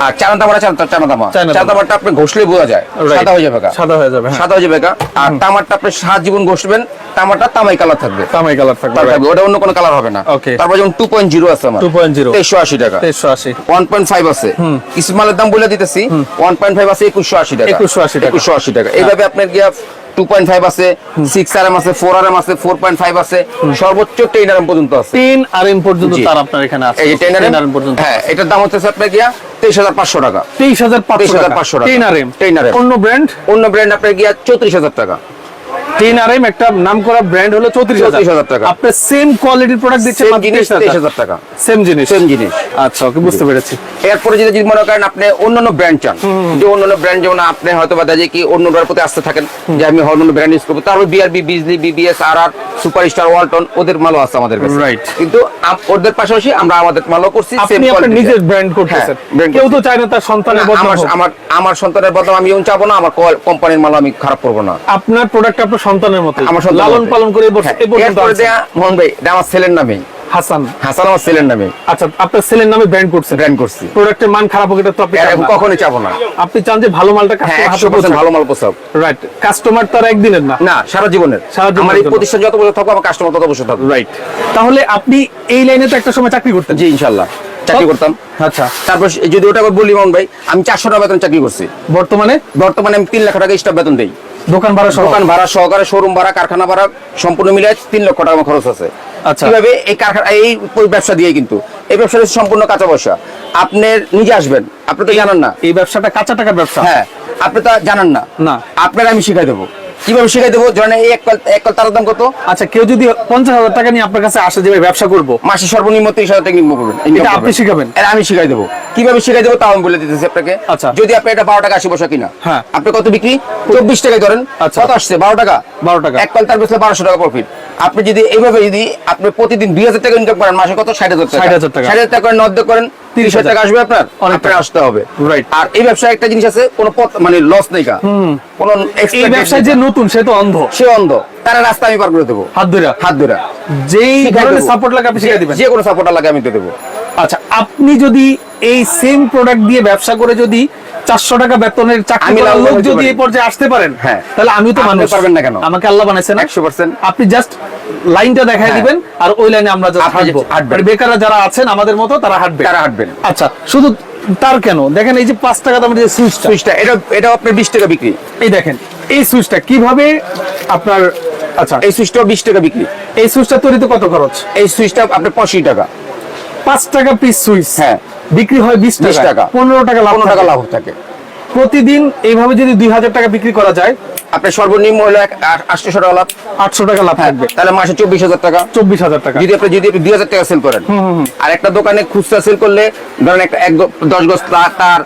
আর চানা তামাটা চানা চানা তামা। চানা তামাটা আপনি ঘষলে বোঝা যায়। সাদা হয়ে যাবে সাদা হয়ে যাবে হ্যাঁ। সাদা হয়ে যাবে। আর তামারটা আপনি সারা জীবন ঘষবেন তামাটা তামাই কালার থাকবে। তামাই কালার থাকবে থাকবে ওটা অন্য কোনো কালার হবে না। Okay. তারপর যেমন টু পয়েন্ট জিরো আছে আমার। 2.0 তেইশশো আশি টাকা। 2380 ওয়ান পয়েন্ট ফাইভ আছে। কিছু মালের দাম বলে দিতেছি ওয়ান পয়েন্ট ফাইভ আছে একুশশো আশি টাকা। 2180 টাকা। একুশশো আশি টাকা। এইভাবে আপনার গিয়া টু পয়েন্ট ফাইভ আছে সিক্স আর এম আছে ফোর আর এম আছে ফোর পয়েন্ট ফাইভ আছে সর্বোচ্চ টেন আর এম পর্যন্ত আছে। 10 আরএম পর্যন্ত তার আপনার এখানে আছে। এই টেন আর 10 RM পর্যন্ত। হ্যাঁ এটার দাম হচ্ছে আপনার গিয়া তেইশ হাজার পাঁচশো টাকা। 23500 টাকা। 23,500 টাকা। 10 আরএম 10 RM অন্য ব্র্যান্ড অন্য ব্র্যান্ড আপনার গিয়া চৌত্রিশ হাজার টাকা 10 আরএম একটা নাম করা ব্র্যান্ড হলো 34000 34,000 টাকা। আপনি সেম কোয়ালিটির প্রোডাক্ট দিচ্ছেন তেইশ হাজার। টাকা। সেম জিনিস। সেম জিনিস। আচ্ছা ওকে বুঝতে পেরেছি। এরপরে যদি যদি মনে করেন আপনি অন্যান্য ব্র্যান্ড চান যে অন্যান্য ব্র্যান্ড যেমন আপনি হয়তো বা কি অন্য ব্র্যান্ড প্রতি আসতে থাকেন যে আমি ব্র্যান্ড ইউজ করব তারপর বিআরবি বিজলি বিবিএস আর আর ওয়ালটন ওদের মালও আছে আমাদের কাছে। Right. কিন্তু ওদের পাশাপাশি আমরা আমাদের মালও করছি আপনি আপনার নিজের ব্র্যান্ড করতেছেন হ্যাঁ, কেউ তো। চায় না তার সন্তানের বদনাম আমার আমার আমার সন্তানের বদনাম আমি চাবো না আমার কোম্পানির মাল আমি খারাপ করব না। আপনার প্রোডাক্ট আপনার সন্তানের মতো আমার লালন পালন করে হ্যাঁ, মোহন ভাই এটা আমার ছেলের নামেই হাসান। হাসান আমার ছেলের নামে। আচ্ছা আপনার ছেলের নামে ব্র্যান্ড করছেন। ব্র্যান্ড করছি। প্রোডাক্টের মান খারাপ হোক এটা তো আপনি। কখনোই চাবো না। আপনি চান যে ভালো মালটা হ্যাঁ কাস্টমার ভালো মাল রাইট কাস্টমার একদিনের না। না সারা জীবনের। সারা জীবনের আমার এই প্রতিষ্ঠান যত বছর থাকব আমার কাস্টমার তত বছর থাকবে রাইট তাহলে আপনি এই লাইনে তো একটা সময় চাকরি করতেন। জি ইনশাল্লাহ চাকরি করতাম। আচ্ছা। তারপর যদি ওটা বলি মোহন ভাই আমি চারশো টাকা বেতন চাকরি করছি। বর্তমানে? বর্তমানে আমি তিন লাখ টাকা স্টাফ বেতন দিই। দোকান ভাড়া দোকান ভাড়া সহকারে শোরুম ভাড়া কারখানা ভাড়া সম্পূর্ণ মিলে তিন লক্ষ টাকা খরচ আছে। আচ্ছা। কীভাবে এই কারখানা এই ব্যবসা দিয়ে কিন্তু এই ব্যবসাটা সম্পূর্ণ কাঁচা পয়সা। আপনি নিজে আসবেন আপনি তো জানান না। এই ব্যবসাটা কাঁচা টাকার ব্যবসা? হ্যাঁ আপনি তো জানেন না। না। আপনার আমি শিখাই দেবো। কীভাবে শিখাই দেবো? ধরেন এই এক কল এক কল তার দাম কত? আচ্ছা কেউ যদি পঞ্চাশ হাজার টাকা নিয়ে আপনার কাছে আসে যে ব্যবসা করব। মাসে সর্বনিম্ন তিরিশ হাজার টাকা ইনকাম করবেন। এটা আপনি শিখাবেন? আমি শিখাই দেবো। কীভাবে শিখাই দেবো তাও আমি বলে দিতেছি আপনাকে। আচ্ছা। যদি আপনি এটা বারো টাকা আশি পয়সা কিনা। হ্যাঁ। আপনি কত বিক্রি? চব্বিশ টাকায় ধরেন। আচ্ছা। কত আসছে? বারো টাকা। 12 টাকা। এক কল তার বেসলে বারোশো টাকা প্রফিট আপনি যদি এইভাবে যদি আপনি প্রতিদিন দুই হাজার টাকা ইনকাম করেন মাসে কত? ষাট হাজার টাকা। 60,000 টাকা। ষাট হাজার টাকা করেন নদ্য করেন তিরিশ হাজার। টাকা আসবে আপনার? অনেকটা আসতে হবে। রাইট আর এই ব্যবসায় একটা জিনিস আছে কোনো পথ মানে লস নেই কা। কোনো এই ব্যবসায় যে নতুন সে তো অন্ধ। সে অন্ধ। তারা রাস্তা আমি পার করে দেবো। হাত ধরা। হাত ধরা। যেই ধরনের সাপোর্ট লাগে আপনি শিখিয়ে দিবেন। যে কোনো সাপোর্ট লাগে আমি দিয়ে দেবো। আচ্ছা আপনি যদি এই সেম প্রোডাক্ট দিয়ে ব্যবসা করে যদি চারশো টাকা বেতনের চাকরি লোক যদি এই পর্যায়ে আসতে পারেন হ্যাঁ। তাহলে আমি তো মানুষ। পারবেন না কেন? আমাকে আল্লাহ বানাইছে না। 100% আপনি জাস্ট লাইনটা দেখাই হ্যাঁ। দিবেন আর ওই লাইনে আমরা বেকাররা যারা আছেন আমাদের মতো তারা হাঁটবে তারা হাঁটবেন। আচ্ছা শুধু তার কেন? দেখেন এই যে পাঁচ টাকা দামের যে সুইচটা সুইচটা এটা এটা আপনার বিশ টাকা বিক্রি। এই দেখেন এই সুইচটা কীভাবে আপনার আচ্ছা। এই সুইচটাও বিশ টাকা বিক্রি। এই সুইচটা তৈরিতে কত খরচ? এই সুইচটা আপনার পঁয়ষট্টি টাকা। পাঁচ টাকা পিস সুইচ হ্যাঁ। বিক্রি হয় বিশ টাকা। পনেরো টাকা লাভ টাকা লাভ থাকে। প্রতিদিন এইভাবে যদি দুই হাজার টাকা বিক্রি করা যায় আপনার সর্বনিম্ন হলো আটশো টাকা লাভ। আটশো টাকা লাভ হ্যাঁ থাকবে। তাহলে মাসে চব্বিশ হাজার টাকা। চব্বিশ হাজার টাকা। যদি আপনি যদি আপনি দুই হাজার টাকা সেল করেন। আর একটা দোকানে খুচরা সেল করলে ধরেন একটা এক দশ গজ তার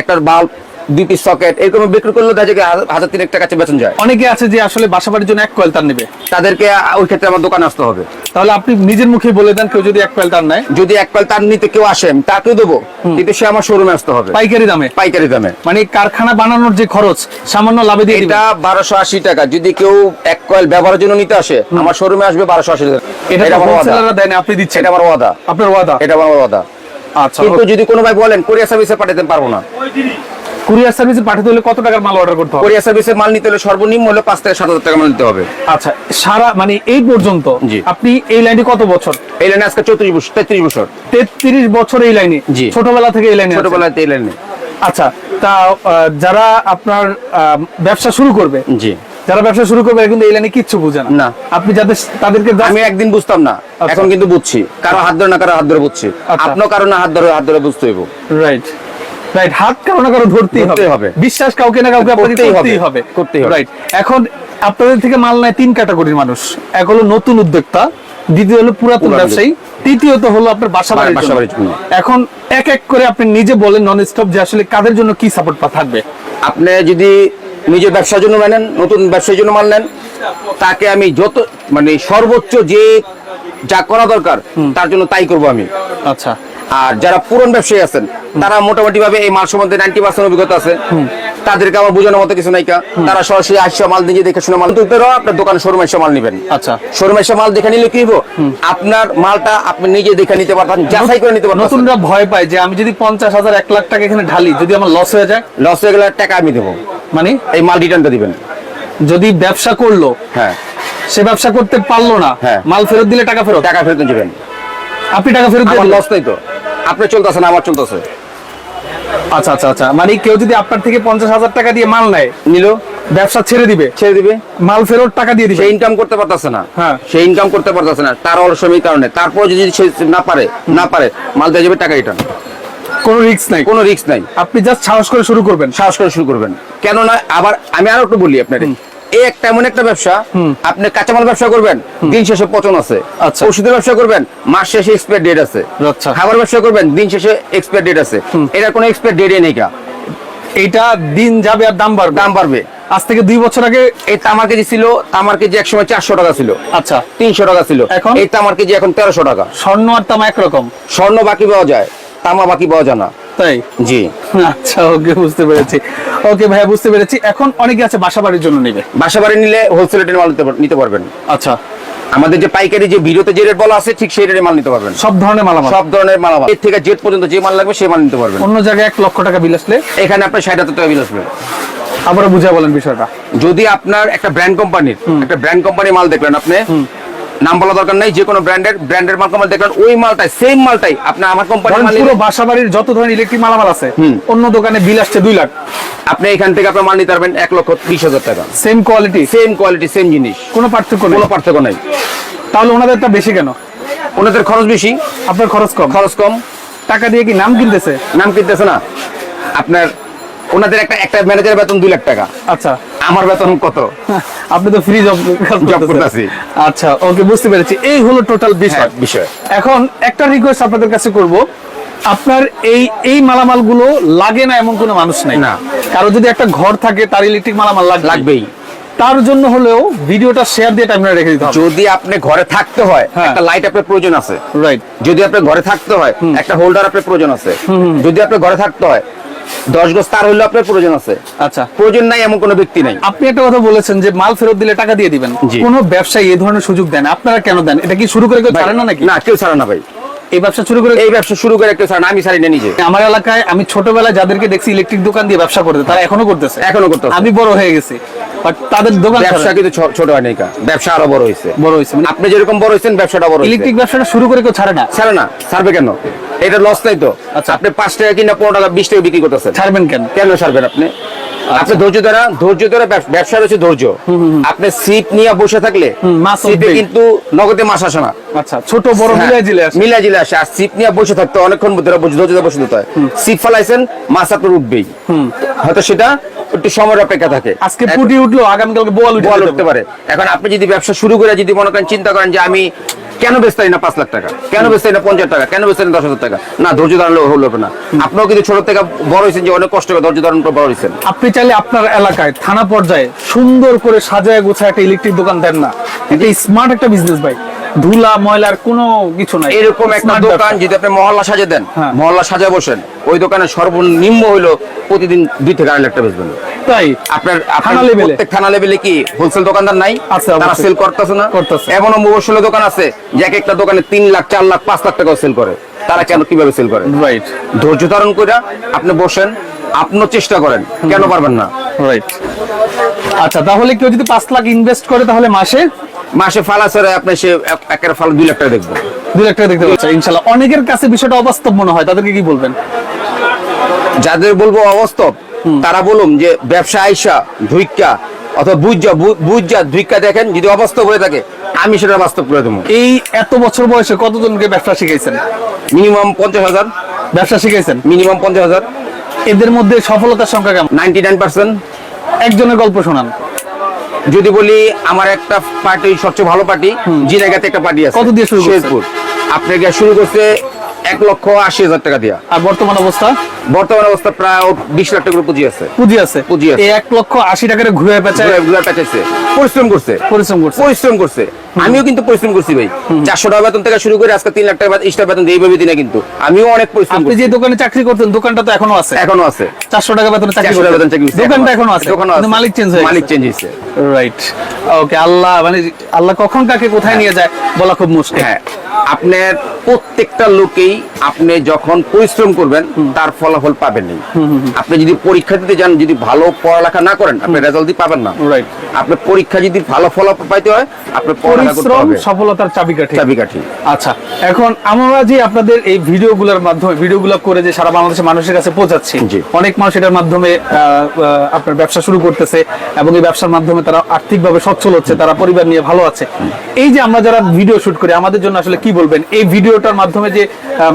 একটা বাল্ব দুই পিস সকেট এরকম বিক্রি করলে দেখা যায় হাজার- তিনেক টাকা বেতন যায়। অনেকে আছে যে আসলে জন্য এক কয়েল তার নেবে। তাদেরকে ওই ক্ষেত্রে আমার দোকানে আসতে হবে। তাহলে আপনি নিজের মুখে বলে দেন কেউ যদি এক কয়েল তার নেয়। যদি এক কয়েল তার নিতে কেউ আসেন তাকেও দেবো। কিন্তু সে আমার শোরুমে আসতে হবে। পাইকারি দামে? পাইকারি দামে। মানে কারখানা বানানোর যে খরচ সামান্য লাভে দিয়ে এটা বারোশো আশি টাকা। যদি কেউ এক কয়েল ব্যবহারের জন্য নিতে আসে আমার শোরুমে আসবে বারোশো আশি টাকা। এটা আমার ওয়াদা। আপনি দিচ্ছেন। এটা আমার ওয়াদা। আপনার ওয়াদা? এটা আমার ওয়াদা। আচ্ছা কিন্তু যদি কোনো ভাই বলেন কোরিয়া সার্ভিসে পাঠাতে পারব না। কুরিয়ার সার্ভিসে পাঠাতে হলে কত টাকার মাল অর্ডার করতে হবে? কোরিয়া সার্ভিসে মাল নিতে হলে সর্বনিম্ন হলে থেকে সাত হাজার টাকা মাল নিতে হবে। আচ্ছা সারা মানে এই পর্যন্ত আপনি এই লাইনে কত বছর? এই লাইনে আজকে চৌত্রিশ বছর তেত্রিশ বছর। তেত্রিশ বছর এই লাইনে ছোটবেলা থেকে এই লাইনে আছেন। ছোটবেলায় এই লাইনে আচ্ছা তা যারা আপনার ব্যবসা শুরু করবে জি। যারা ব্যবসা শুরু করবে কিন্তু এই লাইনে কিচ্ছু বুঝে না। না। আপনি যাদের তাদেরকে আমি একদিন বুঝতাম না আচ্ছা। এখন কিন্তু বুঝছি। কারও হাত ধরে না কারও হাত ধরে বুঝছি। আচ্ছা। আপনার কারও না হাত ধরে হাত ধরে বুঝতে হইব। রাইট রাইট হাত কারও না কারও ধরতেই হবে। বিশ্বাস কাউকে না কাউকে আপনাকে করতেই হবে। করতেই হবে। রাইট এখন আপনাদের থেকে মাল নেয় তিন ক্যাটাগরির মানুষ এক হলো নতুন উদ্যোক্তা দ্বিতীয় হলো পুরাতন ব্যবসায়ী তৃতীয়ত হলো আপনার বাসা বাড়ির জন্য। এখন এক এক করে আপনি নিজে বলেন নন স্টপ যে আসলে কাদের জন্য কি সাপোর্ট থাকবে আপনি যদি নিজের ব্যবসার জন্য মানেন নতুন ব্যবসার জন্য মাল নেন তাকে আমি যত মানে সর্বোচ্চ যে যা করা দরকার তার জন্য তাই করব আমি আচ্ছা আর যারা পুরন ব্যবসায়ী আছেন তারা মোটামুটি ভাবে এই মাল সম্বন্ধে নাইনটি পার্সেন্ট অভিজ্ঞতা আছে। তাদেরকে আমার বোঝানোর মতো কিছু নাইকা তারা সরাসরি আসছে মাল নিজে দেখে শুনে মাল তুলতে আপনার দোকানে শোরুমে এসে মাল নেবেন। আচ্ছা। শোরুমে এসে মাল দেখে নিলে কি আপনার মালটা আপনি নিজে দেখে নিতে পারবেন যাচাই করে নিতে পারবেন নতুনরা ভয় পায় যে আমি যদি পঞ্চাশ হাজার এক লাখ টাকা এখানে ঢালি যদি আমার লস হয়ে যায়? লস হয়ে গেলে টাকা আমি দেবো। মানে? এই মাল রিটার্নটা দিবেন। যদি ব্যবসা করল হ্যাঁ। সে ব্যবসা করতে পারল না হ্যাঁ। মাল ফেরত দিলে টাকা ফেরত? টাকা ফেরত দিবেন। আপনি টাকা ফেরত দিলেন। লস নাই তো। আপনার চলতেছে না আমার চলতেছে। আচ্ছা আচ্ছা আচ্ছা। মানে কেউ যদি আপনার থেকে পঞ্চাশ হাজার টাকা দিয়ে মাল নেয় নিল। ব্যবসা ছেড়ে দিবে ছেড়ে দিবে। মাল ফেরত টাকা দিয়ে দিবে। সে ইনকাম করতে পারতেছে না। হ্যাঁ। সে ইনকাম করতে পারতেছে না তার অলসমির কারণে। তারপর যদি সে না পারে না পারে মাল দিয়ে যাবে টাকা রিটার্ন কোনো রিস্ক নাই। কোনো রিস্ক নাই। আপনি জাস্ট সাহস করে শুরু করবেন। সাহস করে শুরু করবেন। কেননা আবার আমি আরও একটু বলি আপনার। এই একটা এমন একটা ব্যবসা আপনি কাঁচামাল ব্যবসা করবেন দিন শেষে পচন আছে। আচ্ছা। ওষুধের ব্যবসা করবেন মাস শেষে এক্সপায়ার ডেট আছে। আচ্ছা। খাবার ব্যবসা করবেন দিন শেষে এক্সপায়ার ডেট আছে। এটার কোনো এক্সপায়ার ডেটই নেই কা এইটা দিন যাবে আর দাম বাড়বে? দাম বাড়বে। আজ থেকে দুই বছর আগে এই তামার কেজি ছিল তামার কেজি একসময় চারশো টাকা ছিল। আচ্ছা। তিনশো টাকা ছিল। এখন? এই তামার কেজি এখন তেরোশো টাকা। স্বর্ণ আর তামা একরকম? স্বর্ণ বাকি পাওয়া যায় তামা বাকি পাওয়া যায় না। তাই? জি। আচ্ছা ওকে বুঝতে পেরেছি। ওকে ভাইয়া বুঝতে পেরেছি। এখন অনেকে আছে বাসা বাড়ির জন্য নেবে। বাসা বাড়ি নিলে হোলসেল রেটে মাল নিতে পারবেন। আচ্ছা। আমাদের যে পাইকারি যে ভিডিওতে যে রেট বলা আছে ঠিক সেই রেটে মাল নিতে পারবেন। সব ধরনের মালামাল। সব ধরনের মাল এর থেকে জেট পর্যন্ত যে মাল লাগবে সেই মাল নিতে পারবেন। অন্য জায়গায় এক লক্ষ টাকা বিল আসলে? এখানে আপনার ষাট হাজার টাকা বিল আসবে। আবারও বুঝে বলেন বিষয়টা। যদি আপনার একটা ব্র্যান্ড কোম্পানির একটা ব্র্যান্ড কোম্পানির মাল দেখলেন আপনি নাম বলা দরকার নাই যে কোনো ব্র্যান্ডের ব্র্যান্ডের মাল কোম্পানি দেখলেন ওই মালটাই সেম মালটাই আপনি আমার কোম্পানির মাল পুরো নিলেন, বাসা বাড়ির যত ধরনের ইলেকট্রিক মালামাল আছে। অন্য দোকানে বিল আসছে দুই লাখ। আপনি এখান থেকে আপনার মাল নিতে পারবেন এক লক্ষ বিশ হাজার টাকা। Same quality same quality same জিনিস। কোনো পার্থক্য নেই? কোনো পার্থক্য নাই। তাহলে ওনাদেরটা বেশি কেন? ওনাদের খরচ বেশি। আপনার খরচ কম? খরচ কম। টাকা দিয়ে কি নাম কিনতেছে? নাম কিনতেছে না। আপনার ওনাদের একটা একটা ম্যানেজারের বেতন দুই লাখ টাকা। আচ্ছা। আমার বেতন কত? আপনি তো ফ্রি জব Job করতেছি। আচ্ছা ওকে বুঝতে পেরেছি। এই হলো টোটাল বিষয়। হ্যাঁ, বিষয়। এখন একটা রিকোয়েস্ট আপনাদের কাছে করব। আপনার এই এই মালামালগুলো লাগে না এমন কোনো মানুষ নাই? না। কারও যদি একটা ঘর থাকে তার ইলেকট্রিক মালামাল লাগবে। লাগবেই। তার জন্য হলেও ভিডিওটা শেয়ার দিয়ে টাইমটা রেখে দিতে হবে। যদি আপনি ঘরে থাকতে হয় হ্যাঁ। একটা লাইট আপনার প্রয়োজন আছে। রাইট যদি আপনার ঘরে থাকতে হয় একটা হোল্ডার আপনার প্রয়োজন আছে। যদি আপনার ঘরে থাকতে হয় দশ গজ তার হইলে আপনার প্রয়োজন আছে। আচ্ছা। প্রয়োজন নাই এমন কোনো ব্যক্তি নাই। আপনি একটা কথা বলেছেন যে মাল ফেরত দিলে টাকা দিয়ে দিবেন। জি। কোন ব্যবসায়ী এই ধরনের সুযোগ দেন? আপনারা কেন দেন? এটা কি শুরু করে কেউ না নাকি? না কেউ ছাড়া না ভাই। এই ব্যবসা শুরু করে এই ব্যবসা শুরু করে ছাড়া আমি না নিজে। আমার এলাকায় আমি ছোটবেলায় যাদেরকে দেখছি ইলেকট্রিক দোকান দিয়ে ব্যবসা করতে তারা এখনও করতেছে। এখনও করতেছে। আমি বড় হয়ে গেছি। বাট তাদের দোকান ব্যবসা কিন্তু ছোট হয় কা। ব্যবসা আরও বড় হয়েছে বড় হয়েছে মানে আপনি যেরকম বড় হয়েছেন ব্যবসাটা বড় ইলেকট্রিক ব্যবসাটা শুরু করে কেউ ছাড়ে না? ছাড়ে না। ছাড়বে কেন? এটা লস নাই তো। আচ্ছা। আপনি পাঁচ টাকা কিনা পনেরো টাকা বিশ টাকা বিক্রি করতেছেন। ছাড়বেন কেন? কেন ছাড়বেন আপনি? আচ্ছা। আপনি ধৈর্য দ্বারা ধৈর্য দ্বারা ব্যবসা রয়েছে ধৈর্য। আপনি সিট নিয়ে বসে থাকলে সিটে কিন্তু নগদে মাস আসে না। আচ্ছা ছোট বড় হ্যাঁ, মিলাই দিলে আসে। মিলাই জিলে আসে। আর সিট নিয়ে বসে থাকতে অনেকক্ষণ ধরে ধৈর্য ধরে বসে হয়। সিট ফালাইছেন মাছ আপনার উঠবেই। হয়তো সেটা একটু সময়ের অপেক্ষা থাকে। আজকে পুটি উঠল আগামীকালকে বোয়াল উঠতে। পারে। এখন আপনি যদি ব্যবসা শুরু করে যদি মনে করেন চিন্তা করেন যে আমি কেন বেচতে না পাঁচ লাখ টাকা? কেন বেচতে না পঞ্চাশ টাকা? কেন বেচতে না দশ হাজার টাকা? না ধৈর্য ধারণ হলো না। আপনিও কিন্তু ছোট থেকে বড় হয়েছেন যে অনেক কষ্ট করে ধৈর্য ধারণ করে বড় হয়েছেন। আপনি চাইলে আপনার এলাকায় থানা পর্যায়ে সুন্দর করে সাজায় গোছায় একটা ইলেকট্রিক দোকান দেন না। এটা স্মার্ট একটা বিজনেস ভাই। ধুলা ময়লার কোনো কিছু নাই। এরকম একটা দোকান যদি আপনি মহল্লা সাজে দেন হ্যাঁ। মহল্লা সাজায় বসেন ওই দোকানে সর্বনিম্ন হইল প্রতিদিন দুই থেকে আড়াই লাখ টাকা বেচবেন। তাই? আপনার আপনার থানা level প্রত্যেক থানা লেভেলে কি হোলসেল দোকানদার নাই? তারা সেল করতেছে না? করতেছে। এমনও মফস্বলের দোকান আছে যে এক একটা দোকানে তিন লাখ চার লাখ পাঁচ লাখ টাকাও সেল করে। তারা কেন কীভাবে সেল করে? রাইট ধৈর্য ধারণ করে আপনি বসেন আপনিও চেষ্টা করেন কেন পারবেন না? রাইট আচ্ছা তাহলে কেউ যদি পাঁচ লাখ ইনভেস্ট করে তাহলে মাসে? মাসে ফালা ছেড়ে আপনি সে একের ফালা দুই লাখ টাকা দেখবেন। দুই লাখ টাকা দেখতে পাচ্ছে ইনশাল্লাহ। অনেকের কাছে বিষয়টা অবাস্তব মনে হয় তাদেরকে কি বলবেন? যাদের বলব অবাস্তব তারা বলুন যে ব্যবসা আইসা ধুইকা অথবা বুঝা বুঝা ভিক্ষা দেখেন যদি অবাস্তব হয়ে থাকে আমি সেটা বাস্তব করে দেবো। এই এত বছর বয়সে কতজনকে ব্যবসা শিখাইছেন? মিনিমাম পঞ্চাশ হাজার। ব্যবসা শিখাইছেন? মিনিমাম পঞ্চাশ হাজার। এদের মধ্যে সফলতার সংখ্যা কেমন? Ninety nine percent. একজনের গল্প শোনান। যদি বলি আমার একটা পার্টি সবচেয়ে ভালো পার্টি জিনাগাতে একটা পার্টি আছে কত দিয়ে শুরু করছে? শেরপুর। আপনার গিয়ে শুরু করছে এক লক্ষ আশি হাজার টাকা দিয়া। আর বর্তমান অবস্থা? বর্তমান অবস্থা প্রায় বিশ লাখ টাকার পুঁজি আছে। পুঁজি আছে। পুঁজি আছে। এক লক্ষ আশি টাকার ঘুরে পেঁচায় ঘুরে- পেঁচাইছে। পরিশ্রম করছে। পরিশ্রম করছে। পরিশ্রম করছে। আমিও কিন্তু পরিশ্রম করছি ভাই। চারশো টাকা বেতন থেকে শুরু করে আজকে তিন লাখ টাকা স্টার বেতন এইভাবে দিনে কিন্তু। আমিও অনেক পরিশ্রম আপনি করছি। যে দোকানে চাকরি করতেন দোকানটা তো এখনও আছে। এখনও আছে। চারশো টাকা বেতনে চাকরি টাকা বেতন চাকরি দোকানটা এখনও আছে। কিন্তু আছে। মালিক চেঞ্জ হয়ে মালিক চেঞ্জ হয়েছে। রাইট ওকে আল্লাহ মানে আল্লাহ কখন কাকে কোথায় নিয়ে যায় বলা খুব মুশকিল। হ্যাঁ আপনার প্রত্যেকটা লোকেই আপনি যখন পরিশ্রম করবেন তার ফলাফল পাবেন না। আপনি যদি পরীক্ষা দিতে যান যদি ভালো পড়ালেখা না করেন আপনি রেজাল্ট দিয়ে পাবেন না। রাইট আপনি পরীক্ষা যদি ভালো ফলাফল পাইতে হয় আপনি পরিশ্রম সফলতার চাবিকাঠি। চাবিকাঠি। আচ্ছা এখন আমরা যে আপনাদের এই ভিডিওগুলোর মাধ্যমে ভিডিওগুলো করে যে সারা বাংলাদেশের মানুষের কাছে পৌঁছাচ্ছি অনেক মানুষ এটার মাধ্যমে আপনার ব্যবসা শুরু করতেছে এবং এই ব্যবসার মাধ্যমে তারা আর্থিকভাবে সচ্ছল হচ্ছে তারা পরিবার নিয়ে ভালো আছে। এই যে আমরা যারা ভিডিও শুট করি আমাদের জন্য আসলে কি বলবেন? এই ভিডিওটার মাধ্যমে যে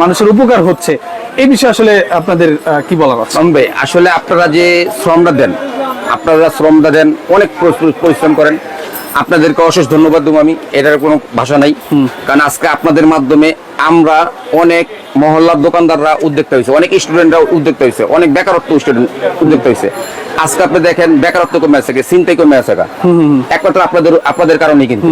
মানুষের উপকার হচ্ছে এই বিষয়ে আসলে আপনাদের কি বলা আছে? ভাই আসলে আপনারা যে শ্রমটা দেন আপনারা শ্রমটা দেন অনেক পরিশ্রম- পরিশ্রম করেন। আপনাদেরকে অশেষ ধন্যবাদ দেবো আমি এটার কোনো ভাষা নাই। কারণ আজকে আপনাদের মাধ্যমে আমরা অনেক মহল্লার দোকানদাররা উদ্যোক্তা হয়েছে অনেক স্টুডেন্টরা উদ্যোক্তা হয়েছে অনেক বেকারত্ব স্টুডেন্ট উদ্যোক্তা হয়েছে। আজকে আপনি দেখেন বেকারত্ব কমে আছে চিন্তাই কমে আছে একমাত্র আপনাদের আপনাদের কারণেই কিন্তু।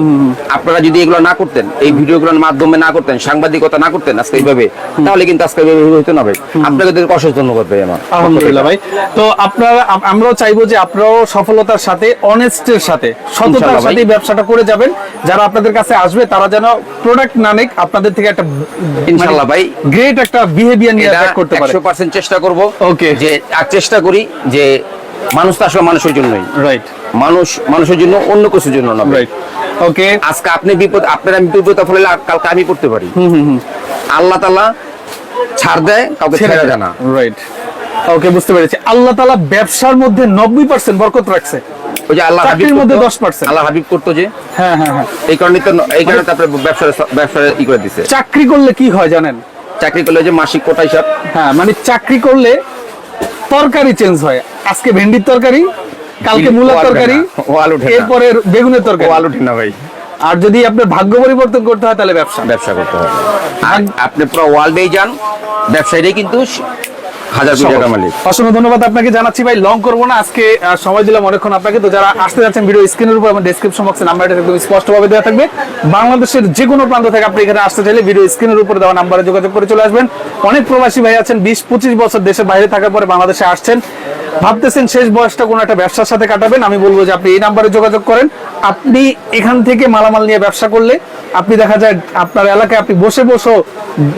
আপনারা যদি এগুলো না করতেন এই ভিডিওগুলোর মাধ্যমে না করতেন সাংবাদিকতা না করতেন আজকে এইভাবে তাহলে কিন্তু আজকে এইভাবে হইতো না ভাই। আপনাদের অশেষ ধন্যবাদ ভাই আমার। আলহামদুলিল্লাহ ভাই। তো আপনারা আমরাও চাইব যে আপনারাও সফলতার সাথে অনেস্টের সাথে সততার সাথে ব্যবসাটা করে যাবেন। যারা আপনাদের কাছে আসবে তারা যেন প্রোডাক্ট না নিক আপনাদের থেকে একটা ইনশাআল্লাহ ভাই। গ্রেট একটা বিহেভিয়ার নিয়ে করতে পারে। একশো পার্সেন্ট চেষ্টা করব ওকে যে আর চেষ্টা করি যে মানুষ তো আসলে মানুষের জন্যই। রাইট মানুষ মানুষের জন্য অন্য কিছুর জন্য না। রাইট ওকে আজকে আপনি বিপদ আপনার আমি বিপদ ফলে কালকে আমি পড়তে পারি। আল্লাহ তাআলা ছাড় দেয় কাউকে ছেড়ে দেয় না। রাইট ওকে বুঝতে পেরেছি। আল্লাহ তাআলা ব্যবসার মধ্যে নব্বই পার্সেন্ট বরকত রাখছে। ওই যে আল্লাহ হাবিব চাকরির মধ্যে করতো, 10% আল্লাহ হাবিব করতো যে। হ্যাঁ হ্যাঁ হ্যাঁ। এই কারণে তো এই কারণে তো আপনার ব্যবসার ব্যবসার ই করে দিছে। চাকরি করলে কি হয় জানেন? চাকরি করলে যে মাসিক কোটা হিসাব। হ্যাঁ মানে চাকরি করলে তরকারি চেঞ্জ হয়। আজকে ভেন্ডির তরকারি কালকে মূলার তরকারি আলু। এরপরে বেগুনের তরকারি। উঠে না ভাই। আর যদি আপনার ভাগ্য পরিবর্তন করতে হয় তাহলে ব্যবসা। ব্যবসা করতে হবে। আপনি পুরো ওয়ার্ল্ডেই যান ব্যবসায়ীরাই কিন্তু হাজার কোটি টাকা মালিক। অসংখ্য ধন্যবাদ আপনাকে জানাচ্ছি ভাই লং করব না। আজকে সময় দিলাম অনেকক্ষণ আপনাকে। তো যারা আসতে যাচ্ছেন ভিডিও স্ক্রিনের উপর এবং ডেসক্রিপশন বক্সে নাম্বারটা একদম স্পষ্টভাবে দেওয়া থাকবে। বাংলাদেশের যে কোনো প্রান্ত থেকে আপনি এখানে আসতে চাইলে ভিডিও স্ক্রিনের উপর দেওয়া নাম্বারে যোগাযোগ করে চলে আসবেন। অনেক প্রবাসী ভাই আছেন বিশ পঁচিশ বছর দেশের বাইরে থাকার পরে বাংলাদেশে আসছেন। ভাবতেছেন শেষ বয়সটা কোনো একটা ব্যবসার সাথে কাটাবেন আমি বলব যে আপনি এই নাম্বারে যোগাযোগ করেন। আপনি এখান থেকে মালামাল নিয়ে ব্যবসা করলে আপনি দেখা যায় আপনার এলাকায় আপনি বসে বসে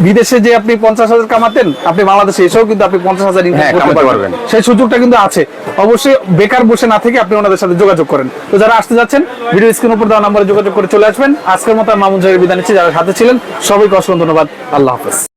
বিদেশে যে আপনি পঞ্চাশ হাজার কামাতেন আপনি বাংলাদেশে এসেও কিন্তু আপনি পঞ্চাশ হাজার ইনকাম হ্যাঁ, করতে পারবেন। সেই সুযোগটা কিন্তু আছে। অবশ্যই বেকার বসে না থেকে আপনি ওনাদের সাথে যোগাযোগ করেন। তো যারা আসতে যাচ্ছেন ভিডিও স্ক্রিন উপর দেওয়া নাম্বারে যোগাযোগ করে চলে আসবেন। আজকের মতো মামুন জাহের বিদায় নিচ্ছি। যারা সাথে ছিলেন সবাইকে অসংখ্য ধন্যবাদ। আল্লাহ হাফেজ।